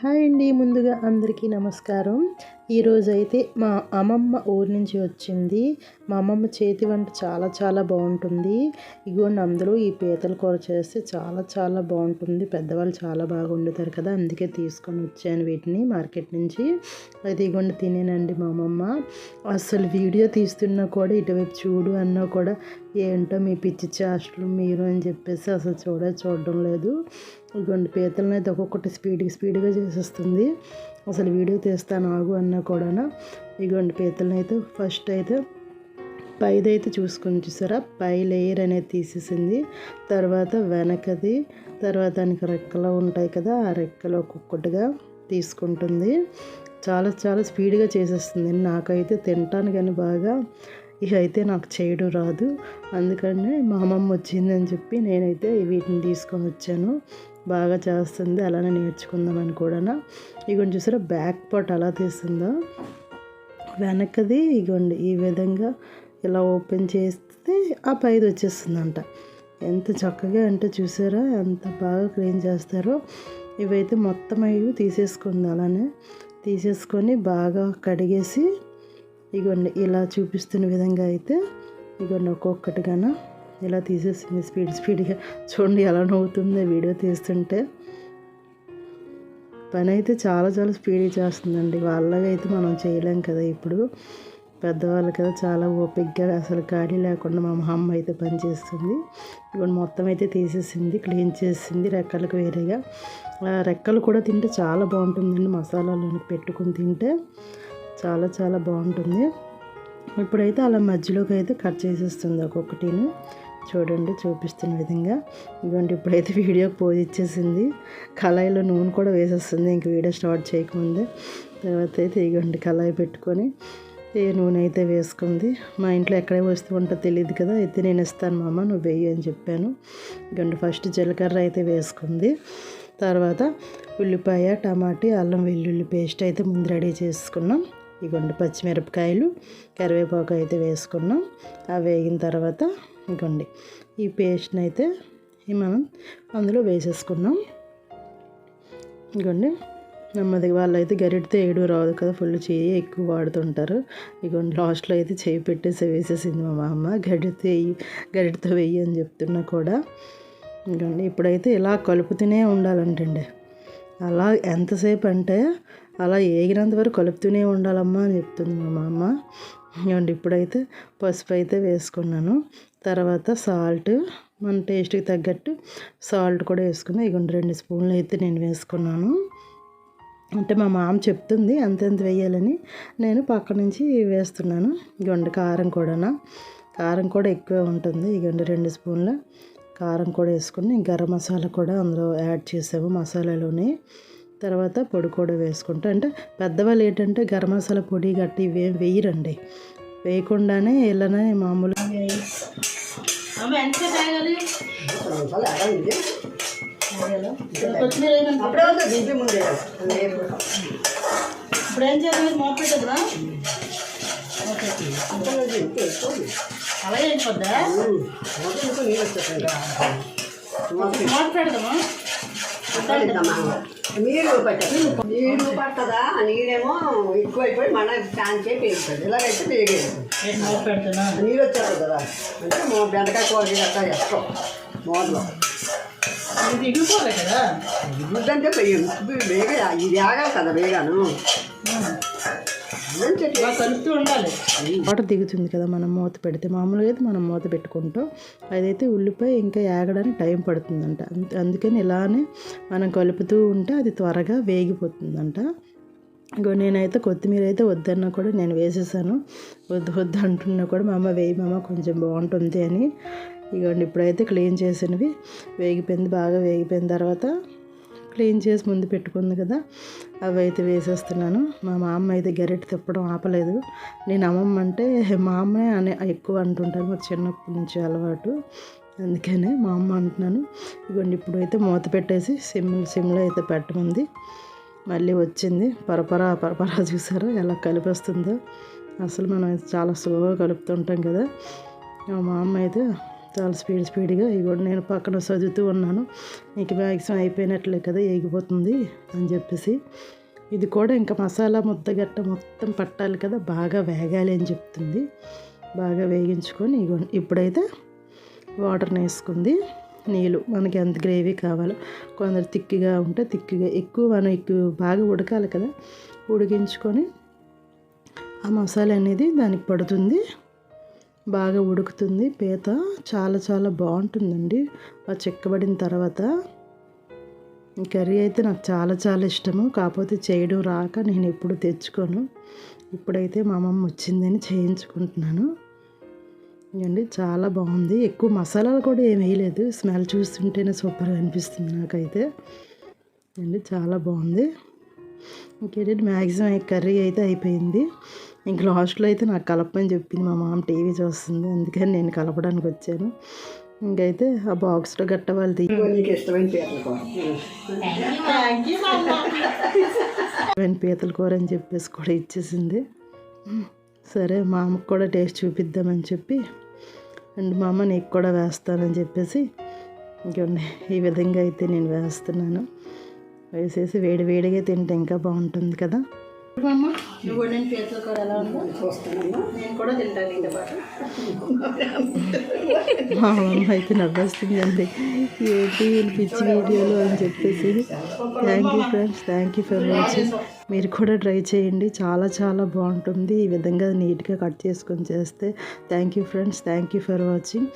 Hi అండి ముందుగా అందరికీ నమస్కారం. ఈరోజు అయితే మా అమ్మమ్మ ఊరి నుంచి వచ్చింది. మా అమ్మమ్మ చేతి వంట చాలా చాలా బాగుంటుంది. ఇగోండి అందులో ఈ పీతల కూర చేస్తే చాలా చాలా బాగుంటుంది. పెద్దవాళ్ళు చాలా బాగా వండుతారు కదా అందుకే తీసుకొని వచ్చాను వీటిని మార్కెట్ నుంచి. అయితే ఇగోండి తినేనండి మా అమ్మమ్మ. అసలు వీడియో తీస్తున్నా కూడా ఇటువైపు చూడు అన్నా కూడా ఏంటో మీ పిచ్చి చేష్టలు మీరు అని చెప్పేసి అసలు చూడ చూడడం లేదు. గుండె పీతలను అయితే ఒక్కొక్కటి స్పీడ్గా స్పీడ్గా చేసేస్తుంది. అసలు వీడియో తీస్తాను ఆగు అన్నా కూడా ఇదిగోండి పీతలను అయితే ఫస్ట్ అయితే పైదైతే చూసుకొని చూసారా? పై లేయర్ అనేది తీసేసింది. తర్వాత వెనకది తర్వాత దానికి రెక్కలు ఉంటాయి కదా ఆ రెక్కలు ఒక్కొక్కటిగా తీసుకుంటుంది. చాలా చాలా స్పీడ్గా చేసేస్తుంది. నాకైతే తింటాను కానీ బాగా ఇక అయితే నాకు చేయడం రాదు. అందుకనే మా అమ్మమ్మ వచ్చిందని చెప్పి నేనైతే వీటిని తీసుకొని వచ్చాను. బాగా చేస్తుంది అలానే నేర్చుకుందామని కూడా ఇగోండి చూసారా బ్యాక్ పార్ట్ అలా తీస్తుందో? వెనకది ఇగోండి ఈ విధంగా ఇలా ఓపెన్ చేస్తే ఆ పైది వచ్చేస్తుందంట. ఎంత చక్కగా అంటే చూసారా ఎంత బాగా క్లీన్ చేస్తారో. ఇవైతే మొత్తం అవి తీసేసుకుంది అలానే. తీసేసుకొని బాగా కడిగేసి ఇగోండి ఇలా చూపిస్తున్న విధంగా అయితే ఇగోండి ఒక్కొక్కటిగాను ఇలా తీసేసింది స్పీడ్ స్పీడ్గా. చూడండి ఎలా నవ్వుతుంది వీడియో తీస్తుంటే. పని అయితే చాలా చాలా స్పీడ్గా చేస్తుందండి. వాళ్ళగా అయితే మనం చేయలేం కదా ఇప్పుడు. పెద్దవాళ్ళు కదా చాలా ఓపిక్గా అసలు ఖాళీ లేకుండా మా అమ్మ అయితే పని చేస్తుంది. ఇప్పుడు మొత్తం అయితే తీసేసింది క్లీన్ చేసింది రెక్కలకు వేరేగా. రెక్కలు కూడా తింటే చాలా బాగుంటుందండి మసాలాలు పెట్టుకుని తింటే. చాలా చాలా బాగుంటుంది. ఇప్పుడైతే అలా మధ్యలోకి అయితే కట్ చేసేస్తుంది ఒక్కొక్కటిని. చూడండి చూపిస్తున్న విధంగా. ఇదిగోండి ఇప్పుడైతే వీడియో పోజ్ ఇచ్చేసింది. కళాయిలో నూనె కూడా వేసేస్తుంది. ఇంక వీడియో స్టార్ట్ చేయకముందే. తర్వాత అయితే ఇగోండి కళాయి పెట్టుకొని ఏ నూనె అయితే వేసుకుంది. మా ఇంట్లో ఎక్కడే వస్తూ ఉంటుందో తెలియదు కదా అయితే నేను ఇస్తాను మామ నువ్వు వెయ్యి అని చెప్పాను. ఇగోండి ఫస్ట్ జీలకర్ర అయితే వేసుకుంది. తర్వాత ఉల్లిపాయ టమాటీ అల్లం వెల్లుల్లి పేస్ట్ అయితే ముందు రెడీ చేసుకున్నాం. ఇగోండి పచ్చిమిరపకాయలు కరివేపాకు అయితే వేసుకున్నాం. అవి వేగిన తర్వాత ఇగోండి ఈ పేస్ట్ని అయితే మనం అందులో వేసేసుకున్నాం. ఇగోండి నెమ్మదిగా వాళ్ళు అయితే గరిటితో ఏడు రాదు కదా ఫుల్ చేయి ఎక్కువ వాడుతుంటారు. ఇగోండి లాస్ట్లో అయితే చేయి పెట్టేసి వేసేసింది మా అమ్మ గరిటితో వేయి గరిటితో వెయ్యి అని చెప్తున్నా కూడా. ఇగోండి ఇప్పుడైతే ఇలా కలుపుతూనే ఉండాలంటండి. అలా ఎంతసేపు అంటే అలా ఏగినంత వరకు కలుపుతూనే ఉండాలమ్మా అని చెప్తుంది మా అమ్మ ఇవ్వండి ఇప్పుడైతే పసుపు అయితే వేసుకున్నాను. తర్వాత సాల్ట్ మన టేస్ట్కి తగ్గట్టు సాల్ట్ కూడా వేసుకున్నాను ఇగోండి రెండు స్పూన్లు అయితే నేను వేసుకున్నాను. అంటే మా మామ చెప్తుంది అంతెంత వేయాలని. నేను పక్క నుంచి వేస్తున్నాను. ఇగోండి కారం కూడా కారం కూడా ఎక్కువ ఉంటుంది. ఇగోండి రెండు స్పూన్ల కారం కూడా వేసుకుని గరం మసాలా కూడా అందులో యాడ్ చేసాము మసాలాలోనే. తర్వాత పొడి కూడా వేసుకుంటా. అంటే పెద్దవాళ్ళు ఏంటంటే గరం మసాలా పొడి గట్టి ఇవేం వేయరండి. వేయకుండానే ఇలానే మామూలుగా ఇప్పుడు ఏం చేయాలి మూత పెట్టదురా అలాగే అయిపోద్దా? పెడదామా? నీరు పట్టదు నీరు పట్టదా ఆ. నీరేమో ఎక్కువైపోయి మన ఫ్యాన్ చేసి ఇలాగైతే వేగేది నీరు వచ్చారు కదా అంటే మా బెండకాయ కూర అట్లా చేస్తాం మోడలో ఇది దిగిపోలే కదా గుడ్డంటే వేగ ఇది ఆగాలి కదా వేగాను కలుపుతూ ఉండాలి వాటర్ దిగుతుంది కదా మనం మూత పెడితే. మామూలుగా అయితే మనం మూత పెట్టుకుంటాం. అదైతే ఉల్లిపాయ ఇంకా ఏగడానికి టైం పడుతుందంట. అందుకని ఇలానే మనం కలుపుతూ ఉంటే అది త్వరగా వేగిపోతుందంట. ఇంకో నేనైతే కొత్తిమీర అయితే వద్దన్నా కూడా నేను వేసేసాను. వద్దు వద్దు అంటున్నా కూడా మా అమ్మ వేయి మామ కొంచెం బాగుంటుంది అని. ఇగోండి ఇప్పుడైతే క్లీన్ చేసినవి. వేగిపోయింది బాగా వేగిపోయిన తర్వాత క్లీన్ చేసి ముందు పెట్టుకుంది కదా అవి అయితే వేసేస్తున్నాను. మా మామ అయితే గరిటె తిప్పడం ఆపలేదు. నేను అమ్మమ్మ అంటే మా అమ్మే అనే ఎక్కువ అంటుంటాను మాకు చిన్నప్పటి నుంచి అలవాటు. అందుకనే మా అమ్మ అంటున్నాను ఇదిగోండి ఇప్పుడు అయితే మూత పెట్టేసి సిమ్ సిమ్లో అయితే పెట్టమంది. మళ్ళీ వచ్చింది పరపరా పరపరా చూసారా ఎలా కలిపేస్తుందో. అసలు మనం చాలా స్లోగా కలుపుతుంటాం కదా. మా అమ్మ అయితే చాలా స్పీడ్ స్పీడ్గా ఇగోండి నేను పక్కన చదువుతూ ఉన్నాను. నీకు మ్యాక్సిమం అయిపోయినట్లే కదా ఎగిపోతుంది అని చెప్పేసి. ఇది కూడా ఇంకా మసాలా ముద్దగట్ట మొత్తం పట్టాలి కదా బాగా వేగాలి అని చెప్తుంది. బాగా వేగించుకొని ఇగోండి ఇప్పుడైతే వాటర్ని వేసుకుంది నీళ్ళు మనకి ఎంత గ్రేవీ కావాలో కొందరు తిక్కిగా ఉంటే తిక్కిగా ఎక్కువ మనం ఎక్కువ బాగా ఉడకాలి కదా ఉడికించుకొని ఆ మసాలా అనేది దానికి పడుతుంది. బాగా ఉడుకుతుంది. పీత చాలా చాలా బాగుంటుందండి. ఆ చెక్కబడిన తర్వాత ఈ కర్రీ అయితే నాకు చాలా చాలా ఇష్టము. కాకపోతే చేయడం రాక నేను ఎప్పుడు తెచ్చుకోను. ఇప్పుడైతే మా అమ్మమ్మ వచ్చిందని చేయించుకుంటున్నాను. అండి చాలా బాగుంది. ఎక్కువ మసాలాలు కూడా ఏం వేయలేదు. స్మెల్ చూస్తుంటేనే సూపర్గా అనిపిస్తుంది నాకైతే. అండి చాలా బాగుంది. ఇంకేంటంటే మ్యాక్సిమం కర్రీ అయితే అయిపోయింది. ఇంక లాస్ట్లో అయితే నాకు కలపని చెప్పింది మా మామ టీవీ చూస్తుంది. అందుకని నేను కలపడానికి వచ్చాను. ఇంకైతే ఆ బాక్స్లో గట్ట వాళ్ళు తీ ఇదిగో నీకు ఇష్టమైన పీతల కూర. అని చెప్పేసి కూడా ఇచ్చేసింది. సరే మా అమ్మకు కూడా టేస్ట్ చూపిద్దామని చెప్పి అండ్ మా అమ్మ నీకు కూడా వేస్తానని చెప్పేసి ఇంకొన్ని ఈ విధంగా అయితే నేను వేస్తున్నాను. వేసేసి వేడి వేడిగా తింటే ఇంకా బాగుంటుంది కదా. నువ్వు ఎలా ఉందో. నేను కూడా తింటాను ఇంకా పాటు. మా అమ్మ అయితే నవ్వేస్తుందండి ఏంటి పిచ్చి వీడియోలు అని చెప్పేసి. Thank you friends thank you for watching మీరు కూడా ట్రై చేయండి. చాలా చాలా బాగుంటుంది. ఈ విధంగా నీట్గా కట్ చేసుకొని చేస్తే. Thank you friends thank you for watching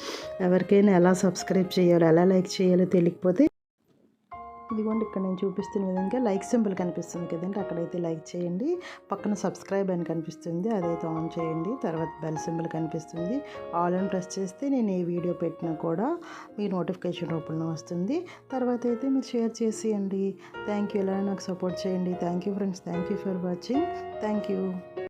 ఎవరికైనా ఎలా సబ్స్క్రైబ్ చేయాలో ఎలా లైక్ చేయాలో తెలియకపోతే ఇదిగోండి ఇక్కడ నేను చూపిస్తున్న విధంగా లైక్ సింబల్ కనిపిస్తుంది కదండి అక్కడైతే లైక్ చేయండి. పక్కన సబ్స్క్రైబ్ అని కనిపిస్తుంది అదైతే ఆన్ చేయండి. తర్వాత బెల్ సింబల్ కనిపిస్తుంది. ఆల్ అని ప్రెస్ చేస్తే నేను ఏ వీడియో పెట్టినా కూడా మీ నోటిఫికేషన్ రూపంలో వస్తుంది. తర్వాత అయితే మీరు షేర్ చేసేయండి. Thank you. ఇలా నాకు సపోర్ట్ చేయండి. Thank you friends. Thank you for watching. Thank you.